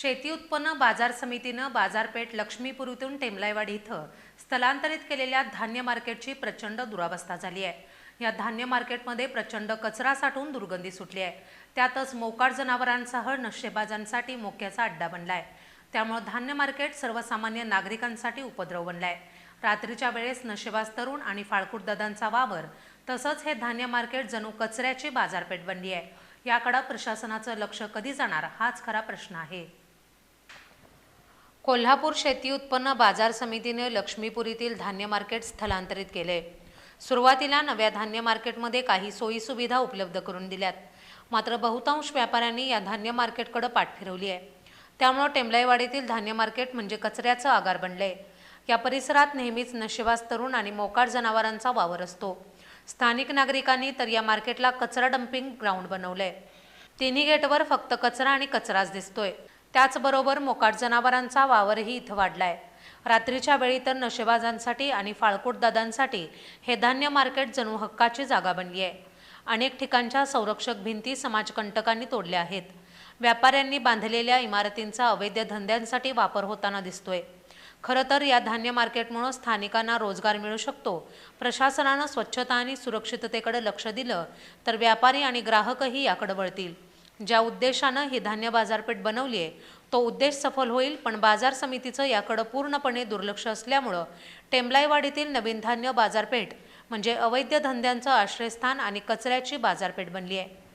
शेती उत्पन्न बाजार समितीनं बाजारपेठ लक्ष्मीपुरीतून टेमलाईवाडी इथं स्थलांतरित केलेल्या धान्य मार्केटची प्रचंड दुरावस्था झाली आहे. या धान्य मार्केटमध्ये प्रचंड कचरा साठून दुर्गंधी सुटली आहे. त्यातच मोकाट जनावरांसह नशेबाजांसाठी मोक्याचा अड्डा बनला आहे त्यामुळे धान्य मार्केट सर्वसामान्य नागरिकांसाठी उपद्रव बनला आहे रात्रीच्या वेळेस नशेबाज तरुण आणि फाळकूट दादांचा वावर तसंच हे धान्य मार्केट जणू कचऱ्याची बाजारपेठ बनली आहे. याकडे प्रशासनाचं लक्ष कधी जाणार हाच खरा प्रश्न आहे. कोल्हापूर शेती उत्पन्न बाजार समितीने लक्ष्मीपुरीतील धान्य मार्केट स्थलांतरित केले. सुरुवातीला नव्या धान्य मार्केटमध्ये काही सोयीसुविधा उपलब्ध करून दिल्यात. मात्र बहुतांश व्यापाऱ्यांनी या धान्य मार्केटकडे पाठ फिरवली आहे त्यामुळं टेंबलाईवाडीतील धान्य मार्केट म्हणजे कचऱ्याचं आगार बनले या परिसरात नेहमीच नशेबाज तरुण आणि मोकाट जनावरांचा वावर असतो. स्थानिक नागरिकांनी तर या मार्केटला कचरा डम्पिंग ग्राउंड बनवलंय. तिन्ही गेटवर फक्त कचरा आणि कचराच दिसतोय. त्याचबरोबर मोकाट जनावरांचा वावरही इथं वाढलाय. रात्रीच्या वेळी तर नशेबाजांसाठी आणि फाळकूट दादांसाठी हे धान्य मार्केट जणू हक्काची जागा बनली आहे. अनेक ठिकाणच्या संरक्षक भिंती समाजकंटकांनी तोडल्या आहेत. व्यापाऱ्यांनी बांधलेल्या इमारतींचा अवैध धंद्यांसाठी वापर होताना दिसतोय. खरं तर या धान्य मार्केटमुळं स्थानिकांना रोजगार मिळू शकतो प्रशासनानं स्वच्छता आणि सुरक्षिततेकडे लक्ष दिलं तर व्यापारी आणि ग्राहकही याकडे वळतील. ज्या उद्देशानं ही धान्य बाजारपेठ बनवली आहे तो उद्देश सफल होईल पण बाजार समितीचं याकडं पूर्णपणे दुर्लक्ष असल्यामुळं टेंबलाईवाडीतील नवीन धान्य बाजारपेठ म्हणजे अवैध धंद्यांचं आश्रयस्थान आणि कचऱ्याची बाजारपेठ बनली आहे.